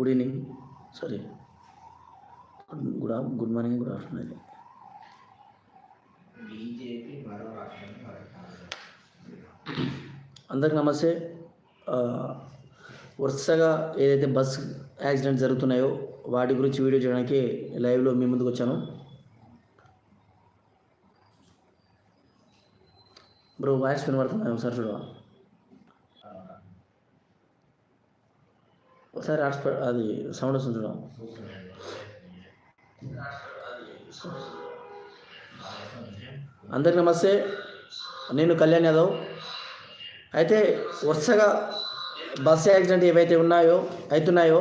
Good evening sorry good of good morning good afternoon అండి అందరికి నమస్తే. వరుసగా ఏదైతే బస్ యాక్సిడెంట్ జరుగుతున్నాయో వాటి గురించి వీడియో చేయడానికి లైవ్లో మీ ముందుకు వచ్చాను. బ్రో వాయిస్ వినబడుతున్నాయి ఒకసారి చూడవా? ఒకసారి హాట్స్పాట్ అది సౌండ్ వస్తుంది చూడవా అందరికి నమస్తే నేను కళ్యాణ్ యాదవ్. అయితే వరుసగా బస్ యాక్సిడెంట్ ఏవైతే ఉన్నాయో అవుతున్నాయో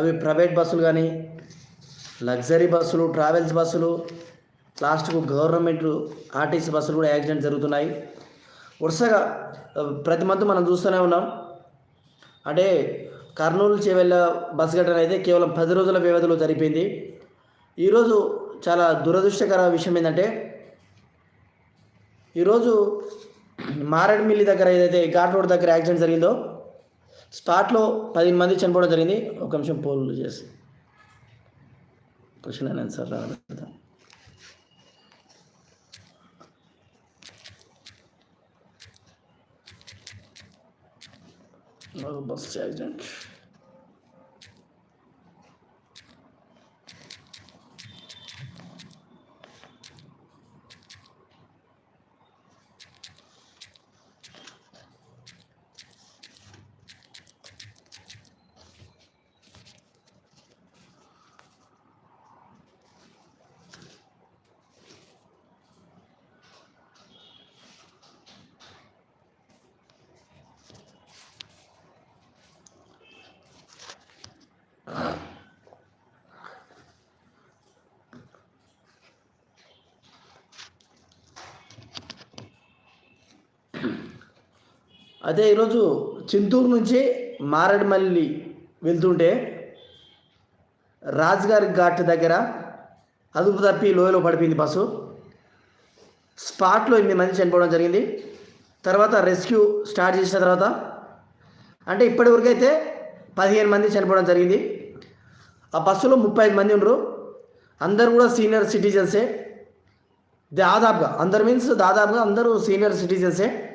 అవి ప్రైవేట్ బస్సులు కానీ లగ్జరీ బస్సులు ట్రావెల్స్ బస్సులు లాస్ట్కు గవర్నమెంట్ ఆర్టీసీ బస్సులు కూడా యాక్సిడెంట్ జరుగుతున్నాయి. వరుసగా ప్రతి మంత్ మనం చూస్తూనే ఉన్నాం. అంటే కర్నూలు చేవెళ్ళ బస్ ఘటన అయితే కేవలం పది రోజుల వ్యవధిలో జరిపింది. ఈరోజు చాలా దురదృష్టకర విషయం ఏంటంటే ఈరోజు మారేడుమిల్లి దగ్గర ఏదైతే ఘాట్ రోడ్ దగ్గర యాక్సిడెంట్ జరిగిందో స్పాట్లో పదిహేను మంది చనిపోవడం జరిగింది. ఒక నిమిషం పోలు చేసి. క్వశ్చన్ అండ్ ఆన్సర్ రావాలి. Bus accident. అదే ఈరోజు చింతూరు నుంచి మారేడుమల్లి వెళ్తుంటే రాజ్గారి ఘాట్ దగ్గర అదుపు తప్పి లోయలో పడిపోయింది బస్సు. స్పాట్లో ఎనిమిది మంది చనిపోవడం జరిగింది. తర్వాత రెస్క్యూ స్టార్ట్ చేసిన తర్వాత అంటే ఇప్పటివరకు అయితే పదిహేను మంది చనిపోవడం జరిగింది. ఆ బస్సులో ముప్పై ఐదు మంది ఉండరు. అందరు కూడా సీనియర్ సిటిజన్సే. దాదాపుగా అందరు మీన్స్ దాదాపుగా అందరూ సీనియర్ సిటిజన్సే.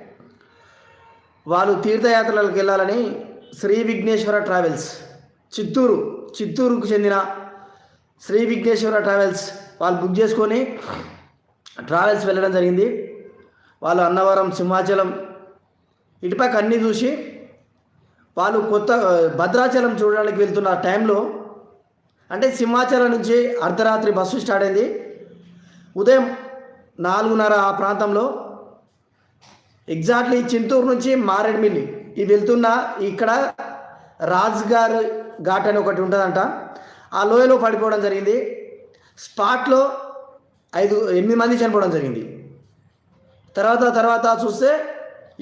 వాళ్ళు తీర్థయాత్రలకు వెళ్ళాలని శ్రీ విఘ్నేశ్వర ట్రావెల్స్ చిత్తూరు చిత్తూరుకు చెందిన శ్రీ విఘ్నేశ్వర ట్రావెల్స్ వాళ్ళు బుక్ చేసుకొని ట్రావెల్స్ వెళ్ళడం జరిగింది. వాళ్ళు అన్నవరం సింహాచలం ఇటుపక్క అన్నీ చూసి వాళ్ళు కొత్త భద్రాచలం చూడడానికి వెళ్తున్న టైంలో అంటే సింహాచలం నుంచి అర్ధరాత్రి బస్సు స్టార్ట్ అయింది. ఉదయం నాలుగున్నర ఆ ప్రాంతంలో ఎగ్జాక్ట్లీ చింతూరు నుంచి మారేడుమిల్లి. ఇది వెళ్తున్న ఇక్కడ రాజ్గార్ ఘాట్ అని ఒకటి ఉంటుందంట. ఆ లోయలో పడిపోవడం జరిగింది. స్పాట్లో ఐదు ఎనిమిది మంది చనిపోవడం జరిగింది. తర్వాత తర్వాత చూస్తే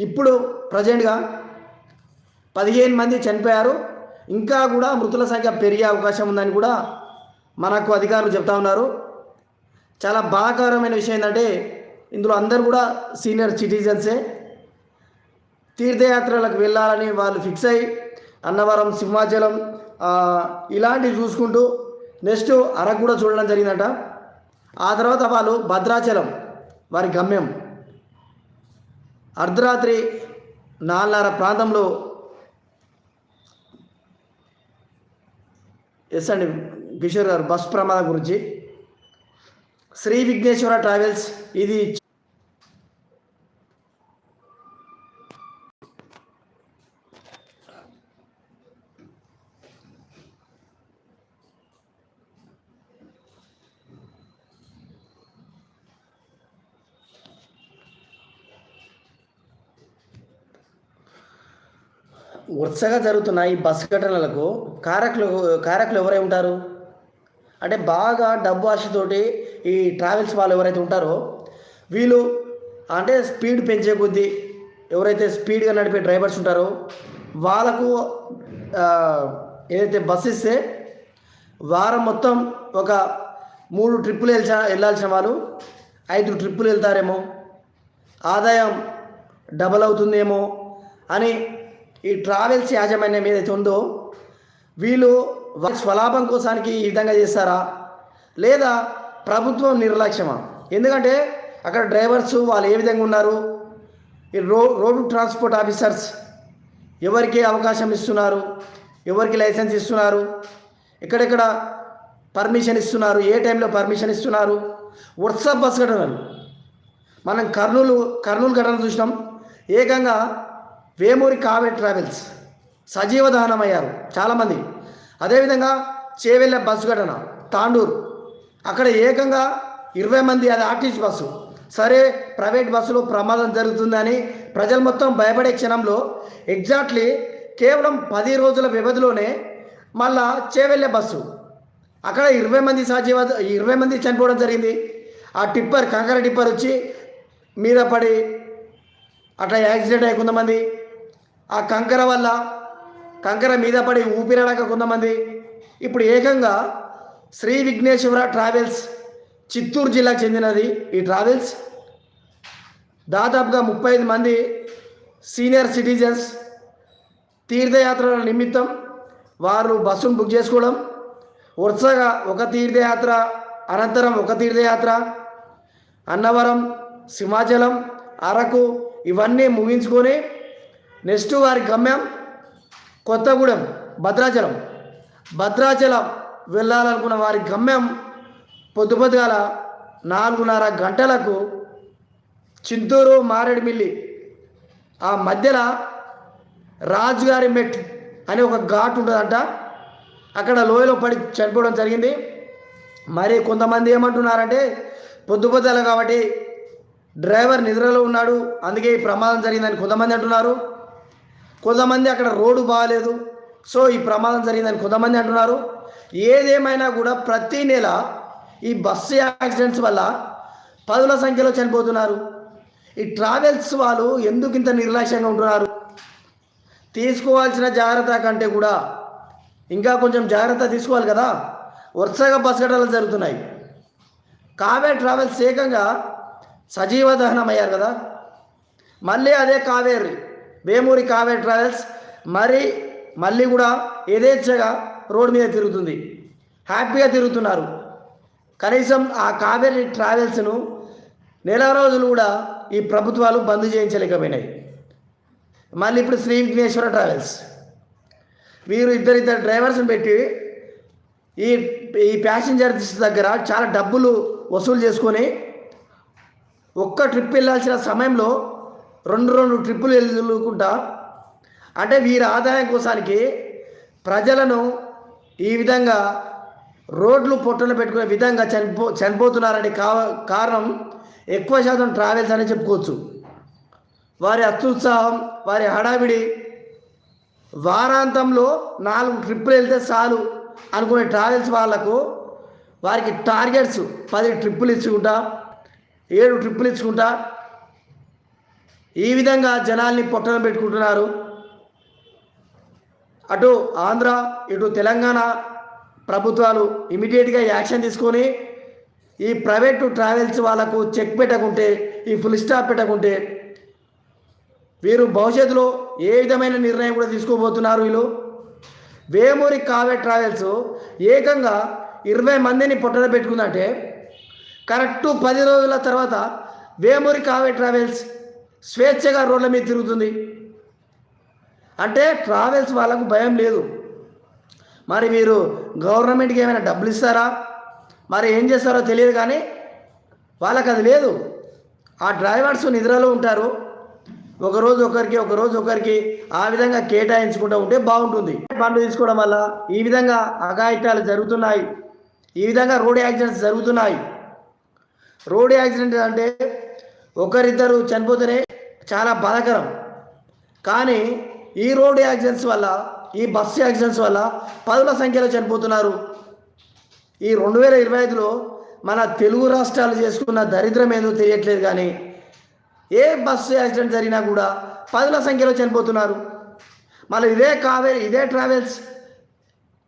ఇప్పుడు ప్రజెంట్గా పదిహేను మంది చనిపోయారు. ఇంకా కూడా మృతుల సంఖ్య పెరిగే అవకాశం ఉందని కూడా మనకు అధికారులు చెప్తా ఉన్నారు. చాలా బాధాకరమైన విషయం ఏంటంటే ఇందులో అందరు కూడా సీనియర్ సిటిజన్సే. తీర్థయాత్రలకు వెళ్ళాలని వాళ్ళు ఫిక్స్ అయ్యి అన్నవరం సింహాచలం ఇలాంటివి చూసుకుంటూ నెక్స్ట్ అరకు కూడా చూడడం జరిగిందట. ఆ తర్వాత వాళ్ళు భద్రాచలం వారి గమ్యం. అర్ధరాత్రి నాలుగున్నర ప్రాంతంలో ఎస్ అండి కిషోర్ గారు బస్ ప్రమాదం గురించి. శ్రీ విఘ్నేశ్వర ట్రావెల్స్ ఇది వరుసగా జరుగుతున్న ఈ బస్ ఘటనలకు కారకులు కారకులు ఎవరై ఉంటారు? అంటే బాగా డబ్బు ఆశతోటి ఈ ట్రావెల్స్ వాళ్ళు ఎవరైతే ఉంటారో వీళ్ళు అంటే స్పీడ్ పెంచే కొద్దీ ఎవరైతే స్పీడ్గా నడిపే డ్రైవర్స్ ఉంటారో వాళ్ళకు ఏదైతే బస్ ఇస్తే వారం మొత్తం ఒక మూడు ట్రిప్పులు వెళ్ళా వెళ్ళాల్సిన వాళ్ళు ఐదు ట్రిప్పులు వెళ్తారేమో ఆదాయం డబల్ అవుతుందేమో అని ఈ ట్రావెల్స్ యాజమాన్యం ఏదైతే ఉందో వీళ్ళు వారి స్వలాభం కోసానికి ఈ విధంగా చేస్తారా? లేదా ప్రభుత్వం నిర్లక్ష్యమా? ఎందుకంటే అక్కడ డ్రైవర్స్ వాళ్ళు ఏ విధంగా ఉన్నారు? ఈ రో రోడ్డు ట్రాన్స్పోర్ట్ ఆఫీసర్స్ ఎవరికి అవకాశం ఇస్తున్నారు? ఎవరికి లైసెన్స్ ఇస్తున్నారు? ఎక్కడెక్కడ పర్మిషన్ ఇస్తున్నారు? ఏ టైంలో పర్మిషన్ ఇస్తున్నారు? వాట్సాప్ బస్ ఘటనలు. మనం కర్నూలు కర్నూలు ఘటన చూసినాం. ఏకంగా వేమూరి కావే ట్రావెల్స్. సజీవ దహనమయ్యారు చాలామంది. అదేవిధంగా చేవెళ్ళ బస్సు ఘటన తాండూరు. అక్కడ ఏకంగా ఇరవై మంది అది ఆర్టీసీ బస్సు. సరే ప్రైవేట్ బస్సులో ప్రమాదం జరుగుతుందని ప్రజలు మొత్తం భయపడే క్షణంలో ఎగ్జాక్ట్లీ కేవలం పది రోజుల వ్యవధిలోనే మళ్ళా చేవెళ్ళే బస్సు. అక్కడ ఇరవై మంది సజీవ ఇరవై మంది చనిపోవడం జరిగింది. ఆ టిప్పర్ కంకర టిప్పర్ వచ్చి మీద పడి అట్లా యాక్సిడెంట్ అయ్యి కొంతమంది ఆ కంకర వల్ల కంకర మీద పడి ఊపిరాడక కొంతమంది. ఇప్పుడు ఏకంగా శ్రీ విఘ్నేశ్వర ట్రావెల్స్ చిత్తూరు జిల్లాకు చెందినది ఈ ట్రావెల్స్. దాదాపుగా ముప్పై ఐదు మంది సీనియర్ సిటిజన్స్ తీర్థయాత్రల నిమిత్తం వారు బస్సును బుక్ చేసుకోవడం. వరుసగా ఒక తీర్థయాత్ర అనంతరం ఒక తీర్థయాత్ర అన్నవరం సింహాచలం అరకు ఇవన్నీ ముగించుకొని నెక్స్ట్ వారి గమ్యం కొత్తగూడెం భద్రాచలం. భద్రాచలం వెళ్ళాలనుకున్న వారి గమ్యం పొద్దు పొద్దుగాల నాలుగున్నర గంటలకు చింతూరు మారేడుమిల్లి ఆ మధ్యలో రాజుగారి మెట్ అనే ఒక ఘాట్ ఉంటుందంట. అక్కడ లోయలో పడి చనిపోవడం జరిగింది. మరి కొంతమంది ఏమంటున్నారంటే పొద్దుపొద్దుల కాబట్టి డ్రైవర్ నిద్రలో ఉన్నాడు అందుకే ఈ ప్రమాదం జరిగిందని కొంతమంది అంటున్నారు. కొంతమంది అక్కడ రోడ్డు బాగాలేదు. సో ఈ ప్రమాదం జరిగిందని కొంతమంది అంటున్నారు. ఏదేమైనా కూడా ప్రతి నెల ఈ బస్సు యాక్సిడెంట్స్ వల్ల పదుల సంఖ్యలో చనిపోతున్నారు. ఈ ట్రావెల్స్ వాళ్ళు ఎందుకు ఇంత నిర్లక్ష్యంగా ఉంటున్నారు? తీసుకోవాల్సిన జాగ్రత్త కంటే కూడా ఇంకా కొంచెం జాగ్రత్త తీసుకోవాలి కదా. వరుసగా బస్ ఘటనలు జరుగుతున్నాయి. కావే ట్రావెల్స్ ఏకంగా సజీవ దహనం అయ్యారు కదా. మళ్ళీ అదే కావేరి. వేమూరి కావేరి ట్రావెల్స్ మరి మళ్ళీ కూడా యథేచ్ఛగా రోడ్డు మీద తిరుగుతుంది. హ్యాపీగా తిరుగుతున్నారు. కనీసం ఆ కావేరి ట్రావెల్స్ను నెల రోజులు కూడా ఈ ప్రభుత్వాలు బంద్ చేయించలేకపోయినాయి. మళ్ళీ ఇప్పుడు శ్రీ విఘ్నేశ్వర ట్రావెల్స్. వీరు ఇద్దరిద్దరు డ్రైవర్స్ని పెట్టి ఈ ఈ ప్యాసింజర్స్ దగ్గర చాలా డబ్బులు వసూలు చేసుకొని ఒక్క ట్రిప్ వెళ్ళాల్సిన సమయంలో రెండు రెండు ట్రిప్పులు వెళ్ళుకుంటా అంటే వీరి ఆదాయం కోసానికి ప్రజలను ఈ విధంగా రోడ్లు పొట్టలు పెట్టుకునే విధంగా చనిపో చనిపోతున్నారని కా కారణం ఎక్కువ శాతం ట్రావెల్స్ అని చెప్పుకోవచ్చు. వారి అత్యుత్సాహం వారి హడావిడి వారాంతంలో నాలుగు ట్రిప్పులు వెళ్తే చాలు అనుకునే ట్రావెల్స్ వాళ్ళకు వారికి టార్గెట్స్ పది ట్రిప్పులు ఇచ్చుకుంటా ఏడు ట్రిప్పులు ఇచ్చుకుంటా ఈ విధంగా జనాల్ని పొట్టన పెట్టుకుంటున్నారు. అటు ఆంధ్ర ఇటు తెలంగాణ ప్రభుత్వాలు ఇమీడియట్గా యాక్షన్ తీసుకొని ఈ ప్రైవేటు ట్రావెల్స్ వాళ్ళకు చెక్ పెట్టకుంటే ఈ ఫుల్ స్టాప్ పెట్టకుంటే వీరు భవిష్యత్తులో ఏ విధమైన నిర్ణయం కూడా తీసుకోబోతున్నారు వీళ్ళు. వేమూరి కావే ట్రావెల్స్ ఏకంగా ఇరవై మందిని పొట్టన పెట్టుకుందంటే కరెక్ట్ పది రోజుల తర్వాత వేమూరి కావే ట్రావెల్స్ స్వేచ్ఛగా రోడ్ల మీద తిరుగుతుంది. అంటే ట్రావెల్స్ వాళ్ళకు భయం లేదు. మరి మీరు గవర్నమెంట్కి ఏమైనా డబ్బులు ఇస్తారా? మరి ఏం చేస్తారో తెలియదు కానీ వాళ్ళకి అది లేదు. ఆ డ్రైవర్స్ నిద్రలో ఉంటారు. ఒకరోజు ఒకరికి ఒకరోజు ఒకరికి ఆ విధంగా కేటాయించుకుంటూ ఉంటే బాగుంటుంది. పండు తీసుకోవడం వల్ల ఈ విధంగా అఘాయిత్యాలు జరుగుతున్నాయి. ఈ విధంగా రోడ్ యాక్సిడెంట్స్ జరుగుతున్నాయి. రోడ్ యాక్సిడెంట్ అంటే ఒకరిద్దరు చనిపోతేనే చాలా బాధాకరం. కానీ ఈ రోడ్ యాక్సిడెంట్స్ వల్ల ఈ బస్సు యాక్సిడెంట్స్ వల్ల పదుల సంఖ్యలో చనిపోతున్నారు. ఈ రెండు వేల ఇరవై ఐదులో మన తెలుగు రాష్ట్రాలు చేసుకున్న దరిద్రం ఏదో తెలియట్లేదు కానీ ఏ బస్సు యాక్సిడెంట్ జరిగినా కూడా పదుల సంఖ్యలో చనిపోతున్నారు. మళ్ళీ ఇదే కావే ఇదే ట్రావెల్స్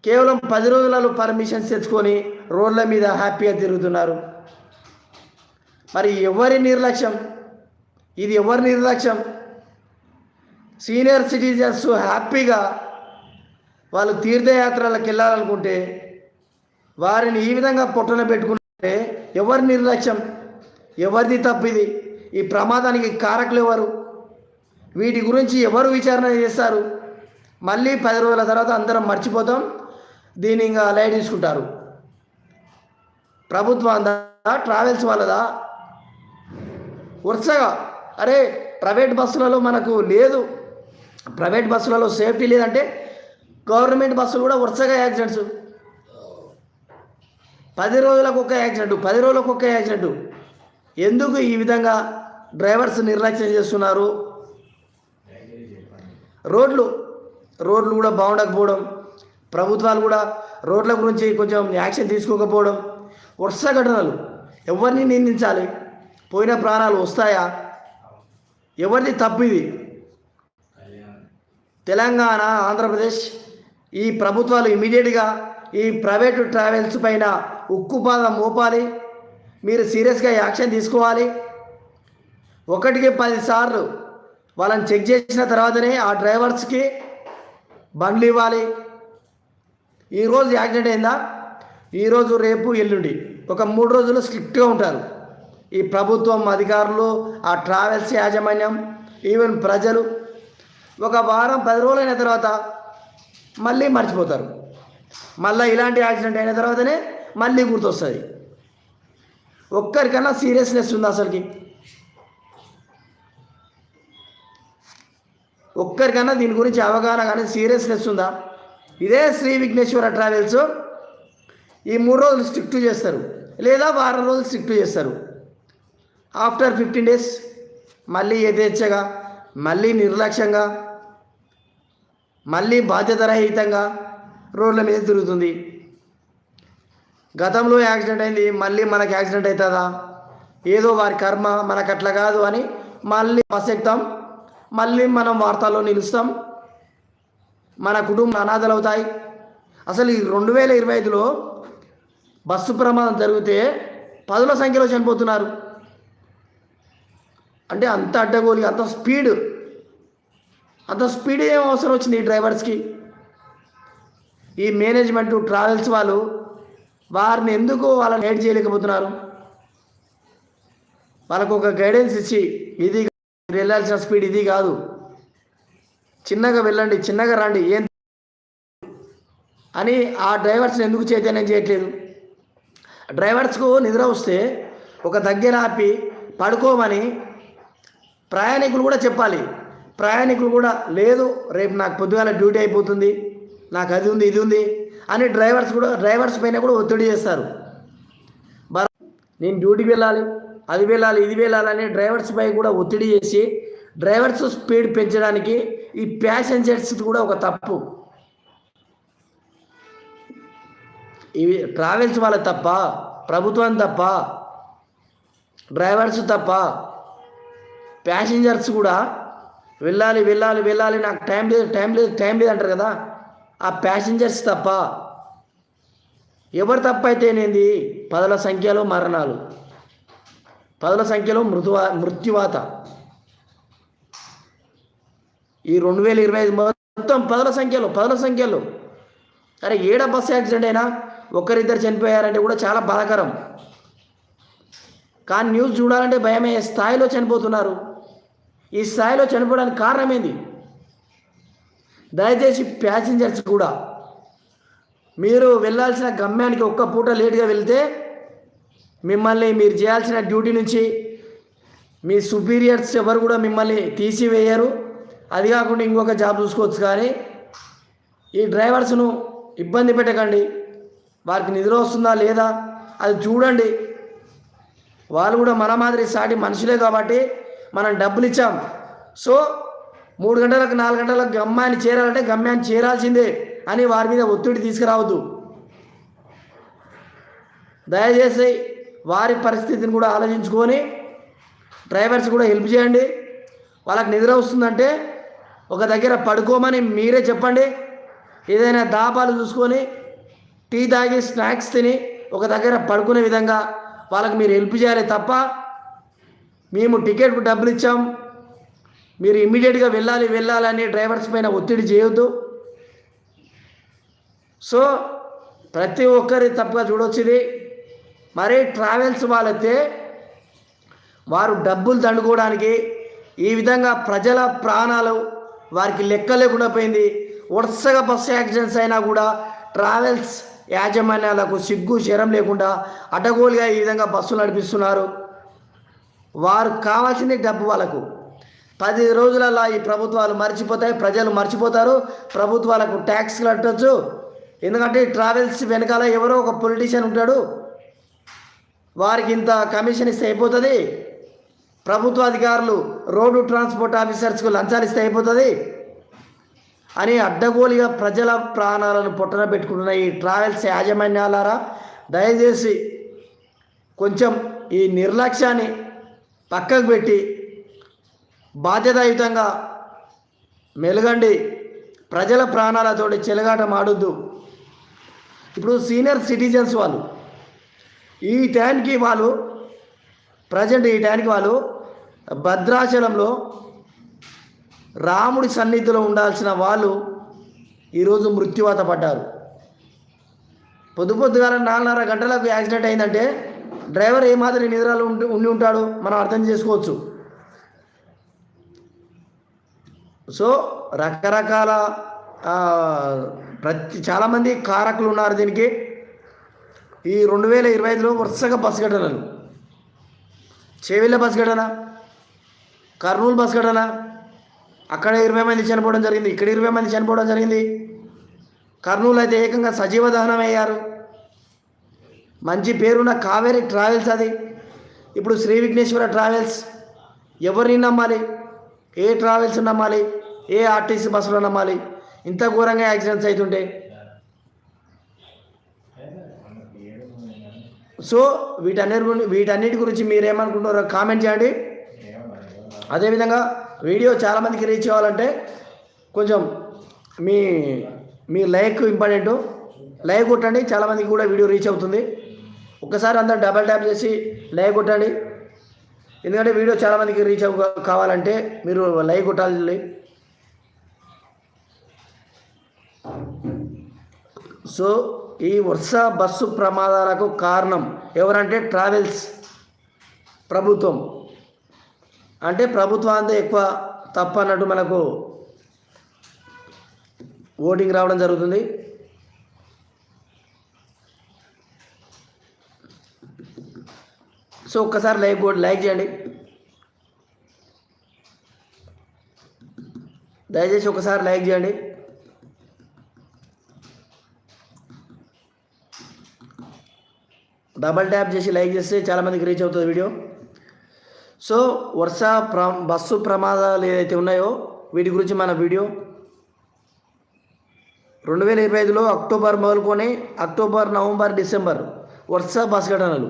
కేవలం పది రోజులలో పర్మిషన్స్ తెచ్చుకొని రోడ్ల మీద హ్యాపీగా తిరుగుతున్నారు. మరి ఎవరి నిర్లక్ష్యం? ఇది ఎవరి నిర్లక్ష్యం? సీనియర్ సిటిజన్స్ హ్యాపీగా వాళ్ళు తీర్థయాత్రలకు వెళ్ళాలనుకుంటే వారిని ఈ విధంగా పొట్టన పెట్టుకుంటే ఎవరి నిర్లక్ష్యం? ఎవరిది తప్పిది ఈ ప్రమాదానికి కారకులు ఎవరు? వీటి గురించి ఎవరు విచారణ చేస్తారు? మళ్ళీ పది రోజుల తర్వాత అందరం మర్చిపోతాం. దీన్ని ఇంకా లైట్ తీసుకుంటారు. ప్రభుత్వం అందా? ట్రావెల్స్ వాళ్ళదా? వరుసగా అరే ప్రైవేట్ బస్సులలో మనకు లేదు. ప్రైవేట్ బస్సులలో సేఫ్టీ లేదంటే గవర్నమెంట్ బస్సులు కూడా వరుసగా యాక్సిడెంట్స్. పది రోజులకు ఒక యాక్సిడెంట్ పది రోజులకు ఒక యాక్సిడెంట్. ఎందుకు ఈ విధంగా డ్రైవర్స్ నిర్లక్ష్యం చేస్తున్నారు? రోడ్లు రోడ్లు కూడా బాగుండకపోవడం ప్రభుత్వాలు కూడా రోడ్ల గురించి కొంచెం యాక్షన్ తీసుకోకపోవడం వరుస ఘటనలు ఎవరిని నిందించాలి? పోయిన ప్రాణాలు వస్తాయా? ఎవరిది తప్పు ఇది తెలంగాణ ఆంధ్రప్రదేశ్ ఈ ప్రభుత్వాలు ఇమీడియట్గా ఈ ప్రైవేటు ట్రావెల్స్ పైన ఉక్కుపాదం మోపాలి. మీరు సీరియస్గా యాక్షన్ తీసుకోవాలి. ఒకటికి పది సార్లు వాళ్ళని చెక్ చేసిన తర్వాతనే ఆ డ్రైవర్స్కి బండ్లు ఇవ్వాలి. ఈరోజు యాక్సిడెంట్ అయిందా? ఈరోజు రేపు ఎల్లుండి. ఒక మూడు రోజులు స్ట్రిక్ట్గా ఉంటారు. ఈ ప్రభుత్వం అధికారులు ఆ ట్రావెల్స్ యాజమాన్యం ఈవెన్ ప్రజలు ఒక వారం పది రోజులైన తర్వాత మళ్ళీ మర్చిపోతారు. మళ్ళీ ఇలాంటి యాక్సిడెంట్ అయిన తర్వాతనే మళ్ళీ గుర్తొస్తుంది. ఒక్కరికన్నా సీరియస్నెస్ ఉంది అసలుకి? ఒక్కరికన్నా దీని గురించి అవగాహన కానీ సీరియస్నెస్ ఉందా? ఇదే శ్రీ విఘ్నేశ్వర ట్రావెల్స్ ఈ మూడు రోజులు స్ట్రిక్ట్ చేస్తారు. లేదా వారం రోజులు స్ట్రిక్ట్ చేస్తారు. ఆఫ్టర్ ఫిఫ్టీన్ డేస్ మళ్ళీ యథేచ్ఛగా మళ్ళీ నిర్లక్ష్యంగా మళ్ళీ బాధ్యతరహితంగా రోడ్ల మీద తిరుగుతుంది. గతంలో యాక్సిడెంట్ అయింది మళ్ళీ మనకి యాక్సిడెంట్ అవుతుందా? ఏదో వారి కర్మ మనకు అట్లా కాదు అని మళ్ళీ పసెక్తాం ఎక్కుతాం మళ్ళీ మనం వార్తల్లో నిలుస్తాం. మన కుటుంబం అనాథలు అవుతాయి అసలు ఈ రెండు వేల ఇరవై ఐదులో బస్సు ప్రమాదం జరిగితే పదుల సంఖ్యలో చనిపోతున్నారు. అంటే అంత అడ్డగోలి అంత స్పీడ్. అంత స్పీడ్ ఏం అవసరం వచ్చింది ఈ డ్రైవర్స్కి? ఈ మేనేజ్మెంట్ ట్రావెల్స్ వాళ్ళు వారిని ఎందుకు వాళ్ళని గైడ్ చేయలేకపోతున్నారు? వాళ్ళకు ఒక గైడెన్స్ ఇచ్చి ఇది మీరు వెళ్ళాల్సిన స్పీడ్ ఇది కాదు. చిన్నగా వెళ్ళండి చిన్నగా రండి ఏం అని ఆ డ్రైవర్స్ని ఎందుకు చైతన్యం చేయట్లేదు? డ్రైవర్స్కు నిద్ర వస్తే ఒక దగ్గర ఆపి పడుకోమని ప్రయాణికులు కూడా చెప్పాలి. ప్రయాణికులు కూడా లేదు రేపు నాకు పొద్దుగాల డ్యూటీ అయిపోతుంది నాకు అది ఉంది ఇది ఉంది అని డ్రైవర్స్ కూడా డ్రైవర్స్ పైన కూడా ఒత్తిడి చేస్తారు. నేను డ్యూటీకి వెళ్ళాలి అది వెళ్ళాలి ఇది వెళ్ళాలని డ్రైవర్స్ పై కూడా ఒత్తిడి చేసి డ్రైవర్స్ స్పీడ్ పెంచడానికి ఈ ప్యాసింజర్స్ కూడా ఒక తప్పు. ఇవి ట్రావెల్స్ వాళ్ళ తప్ప ప్రభుత్వం తప్ప డ్రైవర్స్ తప్ప ప్యాసింజర్స్ కూడా వెళ్ళాలి వెళ్ళాలి వెళ్ళాలి నాకు టైం లేదు టైం లేదు టైం లేదు అంటారు కదా. ఆ ప్యాసింజర్స్ తప్ప ఎవరు తప్ప అయితేనేంది పదల సంఖ్యలో మరణాలు. పదల సంఖ్యలో మృదువా మృత్యువాత. ఈ రెండు వేల ఇరవై ఐదు మొత్తం పదల సంఖ్యలో పదల సంఖ్యలో. అరే ఏడ బస్సు యాక్సిడెంట్ అయినా ఒకరిద్దరు చనిపోయారంటే కూడా చాలా బాధాకరం. కానీ న్యూస్ చూడాలంటే భయమయ్యే స్థాయిలో చనిపోతున్నారు. ఈ స్థాయిలో చనిపోవడానికి కారణం ఏంది దయచేసి ప్యాసింజర్స్ కూడా మీరు వెళ్ళాల్సిన గమ్యానికి ఒక్క పూట లేట్గా వెళ్తే మిమ్మల్ని మీరు చేయాల్సిన డ్యూటీ నుంచి మీ సుపీరియర్స్ ఎవరు కూడా మిమ్మల్ని తీసివేయరు. అది కాకుండా ఇంకొక జాబ్ చూసుకోవచ్చు కానీ ఈ డ్రైవర్స్ను ఇబ్బంది పెట్టకండి. వారికి నిద్ర వస్తుందా లేదా? అది చూడండి. వాళ్ళు కూడా మన మాదిరి సాటి మనుషులే కాబట్టి మనం డబ్బులు ఇచ్చాం సో మూడు గంటలకు నాలుగు గంటలకు గమ్యాన్ని చేరాలంటే గమ్యాన్ని చేరాల్సిందే అని వారి మీద ఒత్తిడి తీసుకురావద్దు. దయచేసి వారి పరిస్థితిని కూడా ఆలోచించుకొని డ్రైవర్స్ కూడా హెల్ప్ చేయండి. వాళ్ళకి నిద్ర వస్తుందంటే ఒక దగ్గర పడుకోమని మీరే చెప్పండి. ఏదైనా దాబాలు చూసుకొని టీ తాగి స్నాక్స్ తిని ఒక దగ్గర పడుకునే విధంగా వాళ్ళకి మీరు హెల్ప్ చేయాలి తప్ప మేము టికెట్కు డబ్బులు ఇచ్చాం. మీరు ఇమ్మీడియట్గా వెళ్ళాలి వెళ్ళాలని డ్రైవర్స్ పైన ఒత్తిడి చేయొద్దు. సో ప్రతి ఒక్కరి తప్పుగా చూడొచ్చింది. మరి ట్రావెల్స్ వాళ్ళైతే వారు డబ్బులు దండుకోవడానికి ఈ విధంగా ప్రజల ప్రాణాలు వారికి లెక్క లేకుండా పోయింది. వరుసగా బస్సు యాక్సిడెంట్స్ అయినా కూడా ట్రావెల్స్ యాజమాన్యాలకు సిగ్గు శరం లేకుండా అడ్డగోలుగా ఈ విధంగా బస్సులు నడిపిస్తున్నారు. వారు కావాల్సింది డబ్బు వాళ్ళకు. పది రోజులలో ఈ ప్రభుత్వాలు మర్చిపోతాయి ప్రజలు మర్చిపోతారు ప్రభుత్వాలకు ట్యాక్స్ కట్టచ్చు. ఎందుకంటే ట్రావెల్స్ వెనకాల ఎవరో ఒక పొలిటీషియన్ ఉంటాడు. వారికి ఇంత కమిషన్ ఇస్తే అయిపోతుంది. ప్రభుత్వ అధికారులు రోడ్డు ట్రాన్స్పోర్ట్ ఆఫీసర్స్కు లంచాలు ఇస్తే అయిపోతుంది. అని అడ్డగోలుగా ప్రజల ప్రాణాలను పొట్టన పెట్టుకుంటున్న ఈ ట్రావెల్స్ యాజమాన్యాలారా దయచేసి కొంచెం ఈ నిర్లక్ష్యాన్ని పక్కకు పెట్టి బాధ్యతాయుతంగా మెలగండి. ప్రజల ప్రాణాలతోటి చెలగాటం ఆడొద్దు ఇప్పుడు సీనియర్ సిటిజన్స్ వాళ్ళు ఈ టైంకి వాళ్ళు ప్రజెంట్ ఈ టైంకి వాళ్ళు భద్రాచలంలో రాముడి సన్నిధిలో ఉండాల్సిన వాళ్ళు ఈరోజు మృత్యువాత పడ్డారు. పొద్దు పొద్దుగాల నాలుగున్నర గంటలకు యాక్సిడెంట్ అయిందంటే డ్రైవర్ ఏ మాదిరి నిద్రలో ఉండి ఉండి ఉంటాడు మనం అర్థం చేసుకోవచ్చు. సో రకరకాల ప్రతి చాలామంది కారకులు ఉన్నారు దీనికి. ఈ రెండు వేల ఇరవై ఐదులో వరుసగా బస్ ఘటనలు. చేవెళ్ళ బస్ ఘటన కర్నూలు బస్ ఘటన అక్కడ ఇరవై మంది చనిపోవడం జరిగింది ఇక్కడ ఇరవై మంది చనిపోవడం జరిగింది. కర్నూలు అయితే ఏకంగా సజీవ దహనం అయ్యారు. మంచి పేరున్న కావేరి ట్రావెల్స్ అది. ఇప్పుడు శ్రీ విఘ్నేశ్వర ట్రావెల్స్ ఎవరిని నమ్మాలి? ఏ ట్రావెల్స్ నమ్మాలి? ఏ ఆర్టీసీ బస్సులో నమ్మాలి? ఇంత ఘోరంగా యాక్సిడెంట్స్ అవుతుంటే. సో వీటన్నిటి గురించి వీటన్నిటి గురించి మీరేమనుకుంటున్నారో కామెంట్ చేయండి. అదేవిధంగా వీడియో చాలామందికి రీచ్ అవ్వాలంటే కొంచెం మీ మీ లైక్ ఇంపార్టెంట్. లైక్ కొట్టండి చాలామందికి కూడా వీడియో రీచ్ అవుతుంది. ఒక్కసారి అందరు డబల్ ట్యాప్ చేసి లైక్ కొట్టండి. ఎందుకంటే వీడియో చాలామందికి రీచ్ అవ్వ కావాలంటే మీరు లైక్ కొట్టాలి. సో ఈ వరుస బస్సు ప్రమాదాలకు కారణం ఎవరంటే ట్రావెల్స్ ప్రభుత్వం. అంటే ప్రభుత్వాంతో ఎక్కువ తప్పన్నట్టు మనకు ఓటింగ్ రావడం జరుగుతుంది. సో ఒక్కసారి లైక్ కూడా లైక్ చేయండి. దయచేసి ఒకసారి లైక్ చేయండి. డబల్ ట్యాప్ చేసి లైక్ చేస్తే చాలామందికి రీచ్ అవుతుంది వీడియో. సో వర్ష ప్ర బస్సు ప్రమాదాలు ఏదైతే ఉన్నాయో వీటి గురించి మన వీడియో. రెండు వేల ఇరవై ఐదులో అక్టోబర్ మొదలుకొని అక్టోబర్ నవంబర్ డిసెంబర్ వర్ష బస్ ఘటనలు.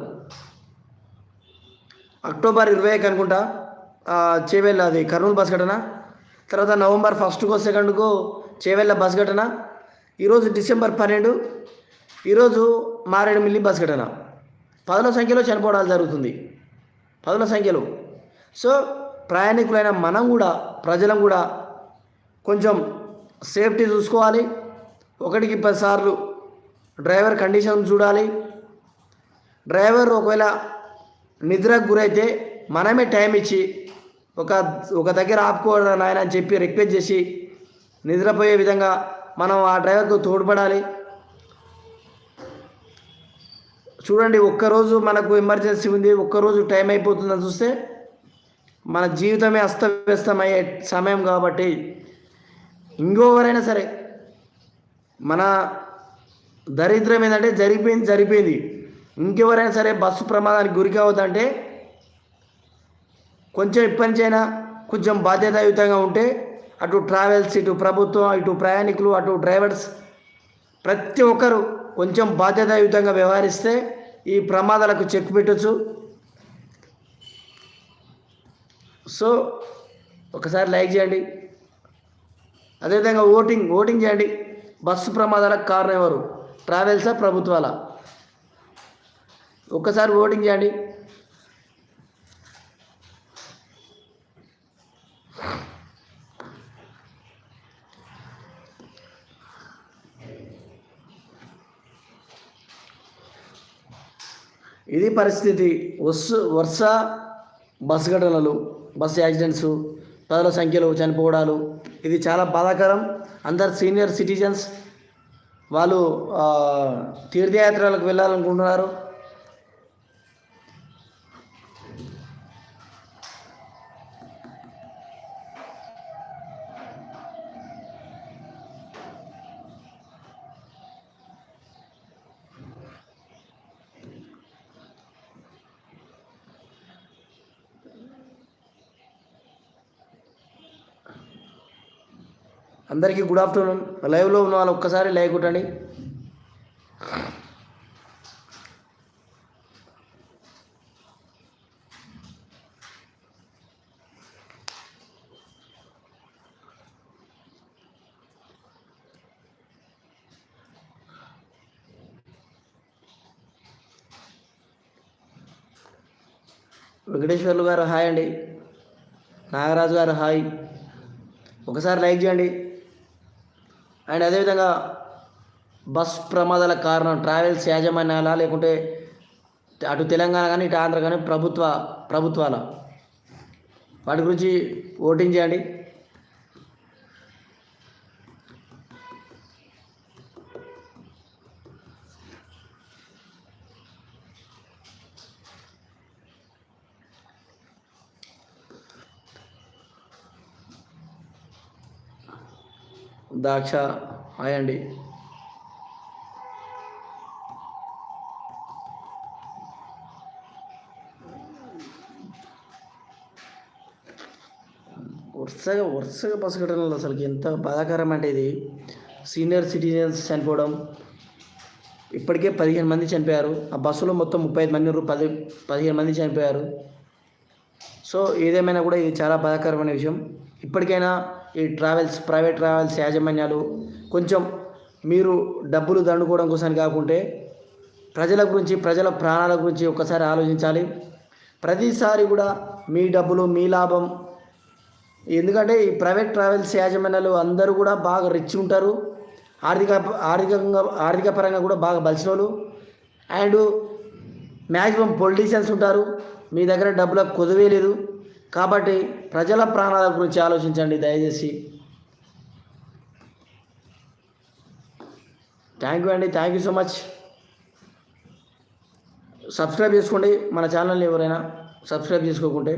అక్టోబర్ ఇరవై అనుకుంటా చేవెళ్ళ అది కర్నూలు బస్ ఘటన తర్వాత నవంబర్ ఫస్ట్కో సెకండ్కో చేవెళ్ళ బస్ ఘటన ఈరోజు డిసెంబర్ పన్నెండు ఈరోజు మారేడుమిల్లి బస్ ఘటన. పదుల సంఖ్యలో చనిపోవడాలు జరుగుతుంది. పదుల సంఖ్యలో. సో ప్రయాణికులైన మనం కూడా ప్రజలం కూడా కొంచెం సేఫ్టీ చూసుకోవాలి. ఒకటికి పదిసార్లు డ్రైవర్ కండిషన్ చూడాలి. డ్రైవర్ ఒకవేళ నిద్రకు గురైతే మనమే టైం ఇచ్చి ఒక ఒక దగ్గర ఆపుకోవడం నాయన అని చెప్పి రిక్వెస్ట్ చేసి నిద్రపోయే విధంగా మనం ఆ డ్రైవర్కు తోడ్పడాలి. చూడండి ఒక్కరోజు మనకు ఎమర్జెన్సీ ఉంది ఒక్కరోజు టైం అయిపోతుందని చూస్తే మన జీవితమే అస్తవ్యస్తమయ్యే సమయం కాబట్టి ఇంకొవరైనా సరే మన దరిద్రం ఏంటంటే జరిగిపోయింది జరిగిపోయింది. ఇంకెవరైనా సరే బస్సు ప్రమాదానికి గురి కావద్దంటే కొంచెం ఇప్పటి కొంచెం బాధ్యతాయుతంగా ఉంటే అటు ట్రావెల్స్ ఇటు ప్రభుత్వం ఇటు ప్రయాణికులు అటు డ్రైవర్స్ ప్రతి ఒక్కరు కొంచెం బాధ్యతాయుతంగా వ్యవహరిస్తే ఈ ప్రమాదాలకు చెక్ పెట్టచ్చు. సో ఒకసారి లైక్ చేయండి. అదేవిధంగా ఓటింగ్ ఓటింగ్ చేయండి. బస్సు ప్రమాదాలకు కారణం ఎవరు? ట్రావెల్సా ప్రభుత్వాల? ఒక్కసారి ఓటింగ్ చేయండి. ఇది పరిస్థితి. వర్ష వరుస బస్సు ఘటనలు బస్సు యాక్సిడెంట్స్ పదల సంఖ్యలో చనిపోవడాలు. ఇది చాలా బాధాకరం. అందరు సీనియర్ సిటిజన్స్ వాళ్ళు తీర్థయాత్రలకు వెళ్ళాలనుకుంటున్నారు. అందరికీ గుడ్ ఆఫ్టర్నూన్ లైవ్లో ఉన్న వాళ్ళు ఒక్కసారి లైక్ కొట్టండి. వెంకటేశ్వర్లు గారు హాయ్ అండి. నాగరాజు గారు హాయ్ ఒకసారి లైక్ చేయండి. అండ్ అదేవిధంగా బస్ ప్రమాదాల కారణం ట్రావెల్స్ యాజమాన్యాల లేకుంటే అటు తెలంగాణ కానీ ఇటు ఆంధ్ర కానీ ప్రభుత్వ ప్రభుత్వాల. వాటి గురించి ఓటింగ్ చేయండి. దాక్ష హాయ్ అండి వరుసగా వరుసగా బస్సు ఘటనలు అసలు ఎంత బాధాకరం అంటే ఇది. సీనియర్ సిటిజన్స్ చనిపోవడం. ఇప్పటికే పదిహేను మంది చనిపోయారు. ఆ బస్సులో మొత్తం ముప్పై ఐదు మంది పది పదిహేను మంది చనిపోయారు. సో ఏదేమైనా కూడా ఇది చాలా బాధాకరమైన విషయం. ఇప్పటికైనా ఈ ట్రావెల్స్ ప్రైవేట్ ట్రావెల్స్ యాజమాన్యాలు కొంచెం మీరు డబ్బులు దండుకోవడం కోసం కాకుంటే ప్రజల గురించి ప్రజల ప్రాణాల గురించి ఒక్కసారి ఆలోచించాలి. ప్రతిసారి కూడా మీ డబ్బులు మీ లాభం ఎందుకంటే ఈ ప్రైవేట్ ట్రావెల్స్ యాజమాన్యాలు అందరూ కూడా బాగా రిచ్ ఉంటారు. ఆర్థిక ఆర్థికంగా ఆర్థిక పరంగా కూడా బాగా బలిసిన అండ్ మ్యాక్సిమం పొలిటీషియన్స్ ఉంటారు. మీ దగ్గర డబ్బులకు కొదవే లేదు. కాబట్టి ప్రజల ప్రాణాల గురించి ఆలోచించండి దయచేసి. థ్యాంక్ యూ అండి thank you so much subscribe చేసుకోండి మన ఛానల్ని ఎవరైనా సబ్స్క్రైబ్ చేసుకోకుంటే.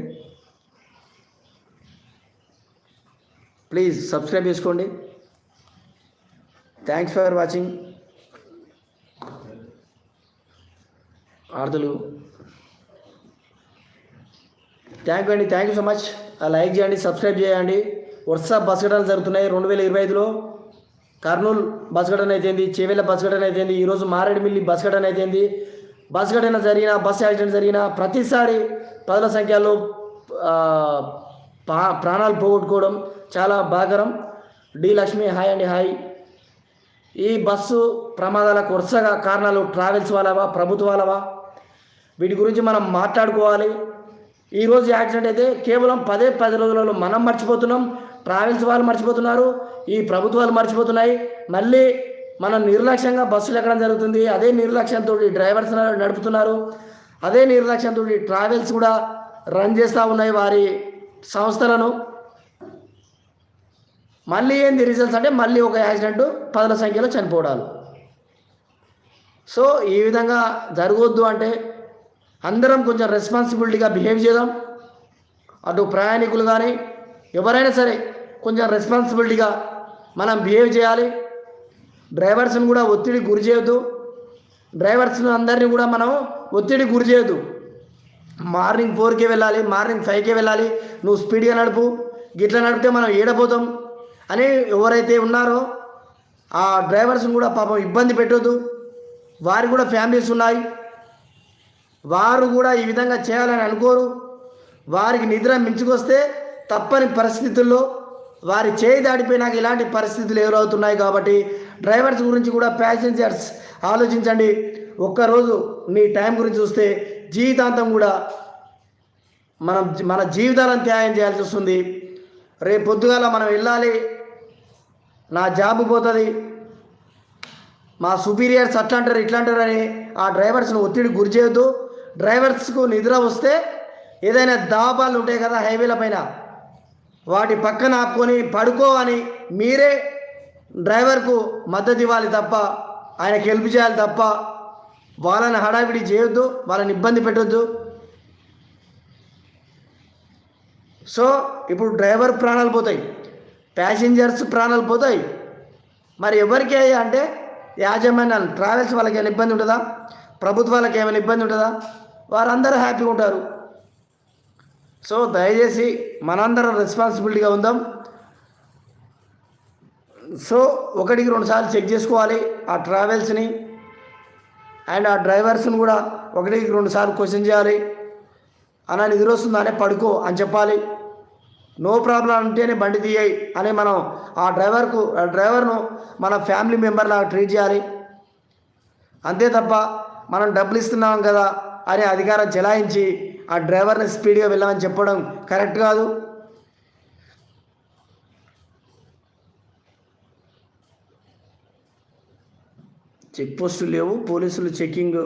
ప్లీజ్ సబ్స్క్రైబ్ చేసుకోండి. థ్యాంక్స్ ఫర్ వాచింగ్ ఆర్దులు. థ్యాంక్ యూ అండి. Thank you so much like చేయండి సబ్స్క్రైబ్ చేయండి. వరుస బస్ ఘటనలు జరుగుతున్నాయి. రెండు వేల ఇరవై ఐదులో కర్నూలు బస్ ఘటన అయితేంది చేవెళ్ళ బస్ ఘటన అయితేంది ఈరోజు మారేడుమిల్లి బస్ ఘటన అయితేంది. బస్ ఘటన జరిగిన బస్ యాక్సిడెంట్ జరిగిన ప్రతిసారి పదుల సంఖ్యలో పా ప్రాణాలు పోగొట్టుకోవడం చాలా బాగరం. డి లక్ష్మి హాయ్ అండి హాయ్ ఈ బస్సు ప్రమాదాలకు వరుసగా కారణాలు ట్రావెల్స్ వాళ్ళవా ప్రభుత్వాలవా? వీటి గురించి మనం మాట్లాడుకోవాలి. ఈరోజు యాక్సిడెంట్ అయితే కేవలం పదే పది రోజులలో మనం మర్చిపోతున్నాం ట్రావెల్స్ వాళ్ళు మర్చిపోతున్నారు ఈ ప్రభుత్వాలు మర్చిపోతున్నాయి. మళ్ళీ మనం నిర్లక్ష్యంగా బస్సులు ఎక్కడం జరుగుతుంది అదే నిర్లక్ష్యంతో డ్రైవర్స్ నడుపుతున్నారు. అదే నిర్లక్ష్యంతో ట్రావెల్స్ కూడా రన్ చేస్తూ ఉన్నాయి వారి సంస్థలను. మళ్ళీ ఏంది రిజల్ట్స్ అంటే మళ్ళీ ఒక యాక్సిడెంట్ పదుల సంఖ్యలో చనిపోవడాలు. సో ఈ విధంగా జరగొద్దు అంటే అందరం కొంచెం రెస్పాన్సిబిలిటీగా బిహేవ్ చేద్దాం. అటు ప్రయాణికులు కానీ ఎవరైనా సరే కొంచెం రెస్పాన్సిబిలిటీగా మనం బిహేవ్ చేయాలి. డ్రైవర్స్ని కూడా ఒత్తిడి గురి చేయొద్దు. డ్రైవర్స్ని అందరినీ కూడా మనం ఒత్తిడి గురి చేయొద్దు. మార్నింగ్ ఫోర్కే వెళ్ళాలి మార్నింగ్ ఫైవ్కే వెళ్ళాలి. నువ్వు స్పీడ్గా నడుపు గిట్ల నడిపితే మనం ఏడపోతాం అని ఎవరైతే ఉన్నారో ఆ డ్రైవర్స్ని కూడా పాపం ఇబ్బంది పెట్టొద్దు. వారికి కూడా ఫ్యామిలీస్ ఉన్నాయి. వారు కూడా ఈ విధంగా చేయాలని అనుకోరు. వారికి నిద్ర మించుకొస్తే తప్పని పరిస్థితుల్లో వారి చేయి దాటిపోయినాక ఇలాంటి పరిస్థితులు ఎదురవుతున్నాయి కాబట్టి డ్రైవర్స్ గురించి కూడా ప్యాసింజర్స్ ఆలోచించండి. ఒక్కరోజు మీ టైం గురించి చూస్తే జీవితాంతం కూడా మనం మన జీవితాలను త్యాగం చేయాల్సి వస్తుంది. రేపు పొద్దుగాల మనం వెళ్ళాలి. నా జాబ్ పోతుంది. మా సుపీరియర్స్ అట్లా అంటారు ఇట్లా అంటారు అని ఆ డ్రైవర్స్ని ఒత్తిడి గురి చేయొద్దు. డ్రైవర్స్కు నిద్ర వస్తే ఏదైనా దాబాలు ఉంటాయి కదా హైవేల పైన వాటి పక్కన ఆపుకొని పడుకో అని మీరే డ్రైవర్కు మద్దతు ఇవ్వాలి తప్ప ఆయనకి హెల్ప్ చేయాలి తప్ప వాళ్ళని హడావిడి చేయొద్దు వాళ్ళని ఇబ్బంది పెట్టొద్దు. సో ఇప్పుడు డ్రైవర్ ప్రాణాలు పోతాయి. ప్యాసింజర్స్ ప్రాణాలు పోతాయి. మరి ఎవరికి అంటే యాజమాన్యాలు ట్రావెల్స్ వాళ్ళకి ఏమైనా ఇబ్బంది ఉంటుందా? ప్రభుత్వాలకు ఏమైనా ఇబ్బంది ఉంటుందా? వారందరూ హ్యాపీగా ఉంటారు. సో దయచేసి మనందరం రెస్పాన్సిబిలిటీగా ఉందాం. సో ఒకటికి రెండుసార్లు చెక్ చేసుకోవాలి ఆ ట్రావెల్స్ని అండ్ ఆ డ్రైవర్స్ని కూడా ఒకటికి రెండుసార్లు క్వశ్చన్ చేయాలి. అలా నిద్ర వస్తుందానే పడుకో అని చెప్పాలి. నో ప్రాబ్లం అంటేనే బండి తీయాయి. అని మనం ఆ డ్రైవర్కు ఆ డ్రైవర్ను మన ఫ్యామిలీ మెంబర్ లాగా ట్రీట్ చేయాలి. అంతే తప్ప మనం డబ్బులు ఇస్తున్నాం కదా. అనే అధికారం చెలాయించి ఆ డ్రైవర్ని స్పీడ్గా వెళ్ళమని చెప్పడం కరెక్ట్ కాదు. చెక్ పోస్టులు లేవు పోలీసులు చెకింగ్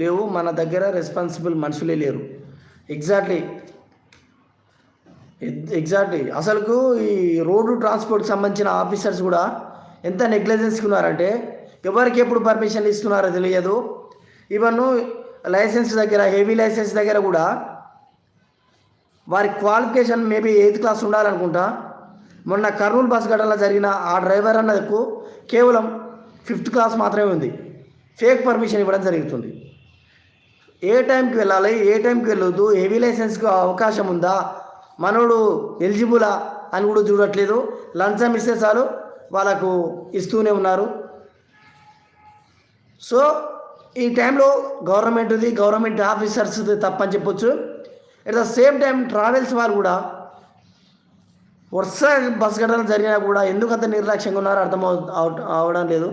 లేవు మన దగ్గర రెస్పాన్సిబుల్ మనుషులే లేరు. ఎగ్జాక్ట్లీ ఎగ్జాక్ట్లీ అసలుకు ఈ రోడ్డు ట్రాన్స్పోర్ట్కి సంబంధించిన ఆఫీసర్స్ కూడా ఎంత నెగ్లిజెన్స్కి ఉన్నారంటే ఎవరికి ఎప్పుడు పర్మిషన్ ఇస్తున్నారో తెలియదు. ఇవన్నీ లైసెన్స్ దగ్గర హెవీ లైసెన్స్ దగ్గర కూడా వారి క్వాలిఫికేషన్ మేబీ ఎయిత్ క్లాస్ ఉండాలనుకుంటా. మొన్న కర్నూలు బస్ ఘటనలో జరిగిన ఆ డ్రైవర్ అన్నది కేవలం ఫిఫ్త్ క్లాస్ మాత్రమే ఉంది. ఫేక్ పర్మిషన్ ఇవ్వడం జరుగుతుంది. ఏ టైంకి వెళ్ళాలి ఏ టైంకి వెళ్ళొద్దు హెవీ లైసెన్స్కి అవకాశం ఉందా మనోడు ఎలిజిబులా అని కూడా చూడట్లేదు. లంచం ఇస్తే చాలు వాళ్ళకు ఇస్తూనే ఉన్నారు. సో ఈ టైంలో గవర్నమెంట్ది గవర్నమెంట్ ఆఫీసర్స్ తప్పని చెప్పొచ్చు. At the same time travels వాళ్ళు కూడా వరుస బస్ ఘటనలు జరిగినా కూడా ఎందుకు అంత నిర్లక్ష్యంగా ఉన్నారో అర్థం అవడం లేదు.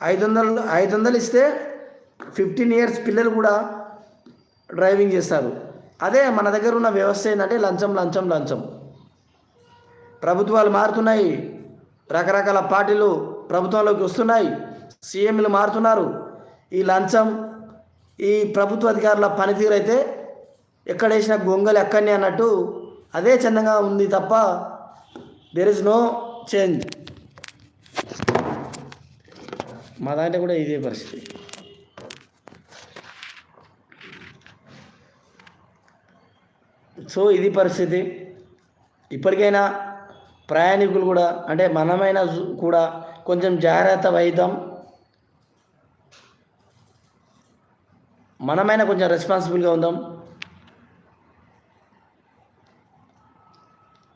ఐదు వందలు ఐదు వందలు ఇస్తే ఫిఫ్టీన్ ఇయర్స్ పిల్లలు కూడా డ్రైవింగ్ చేస్తారు. అదే మన దగ్గర ఉన్న వ్యవస్థ ఏంటంటే లంచం లంచం లంచం. ప్రభుత్వాలు మారుతున్నాయి. రకరకాల పార్టీలు ప్రభుత్వంలోకి వస్తున్నాయి. సీఎంలు మారుతున్నారు. ఈ లంచం ఈ ప్రభుత్వ అధికారుల పనితీరు అయితే ఎక్కడేసిన గొంగలు ఎక్కడిని అన్నట్టు అదే చందంగా ఉంది తప్ప దెర్ ఇస్ నో చేంజ్ మా దాంట్లో కూడా ఇదే పరిస్థితి. సో ఇది పరిస్థితి. ఇప్పటికైనా ప్రయాణికులు కూడా అంటే మనమైనా కూడా కొంచెం జాగ్రత్త వహిద్దాం. మనమైనా కొంచెం రెస్పాన్సిబుల్గా ఉందాం.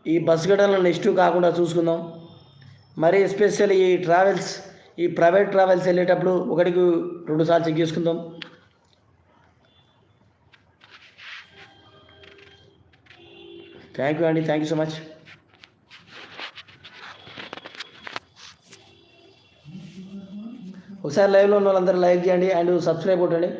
ఈ బస్ ఘటనలు నెక్స్ట్ కాకుండా చూసుకుందాం. మరి ఎస్పెషల్లీ ఈ ట్రావెల్స్ ఈ ప్రైవేట్ ట్రావెల్స్ వెళ్ళేటప్పుడు ఒకటికి రెండు సార్లు చెక్ చేసుకుందాం. థ్యాంక్ యూ అండి థ్యాంక్ యూ సో మచ్ ఒకసారి లైవ్లో ఉన్న వాళ్ళందరూ లైక్ చేయండి అండ్ సబ్స్క్రైబ్ కొట్టండి.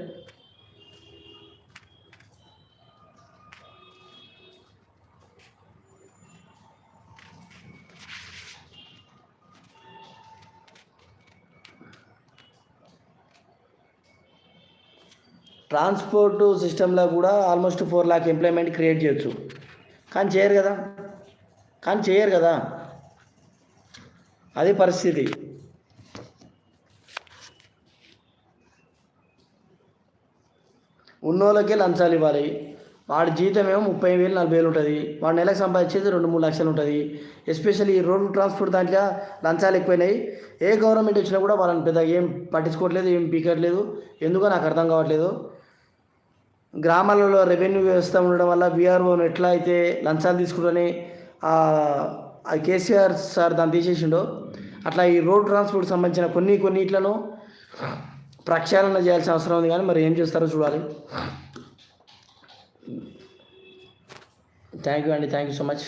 ట్రాన్స్పోర్ట్ సిస్టంలో కూడా almost four lakh employment create చేయొచ్చు. కానీ చేయరు కదా. కానీ చేయరు కదా. అది పరిస్థితి. ఉన్నోళ్ళకే లంచాలు ఇవ్వాలి. వాడి జీతం ఏమో ముప్పై వేలు నలభై వేలు ఉంటుంది. వాడు నెలకు సంపాదించేది రెండు మూడు లక్షలు ఉంటుంది. ఎస్పెషల్లీ ఈ రోడ్డు ట్రాన్స్పోర్ట్ దాంట్లో లంచాలు ఎక్కువైనాయి. ఏ గవర్నమెంట్ వచ్చినా కూడా వాళ్ళని పెద్దగా ఏం పట్టించుకోవట్లేదు ఏం పీకట్లేదు. ఎందుకో నాకు అర్థం కావట్లేదు. గ్రామాలలో రెవెన్యూ వ్యవస్థ ఉండడం వల్ల బీఆర్ఓను ఎట్లా అయితే లంచాలు తీసుకుంటని ఆ కేసీఆర్ సార్ దాన్ని తీసేసిండో అట్లా ఈ రోడ్ ట్రాన్స్పోర్ట్ సంబంధించిన కొన్ని కొన్నిట్లను ప్రక్షాళన చేయాల్సిన అవసరం ఉంది. కానీ మరి ఏం చేస్తారో చూడాలి. థ్యాంక్ యూ అండి. Thank you so much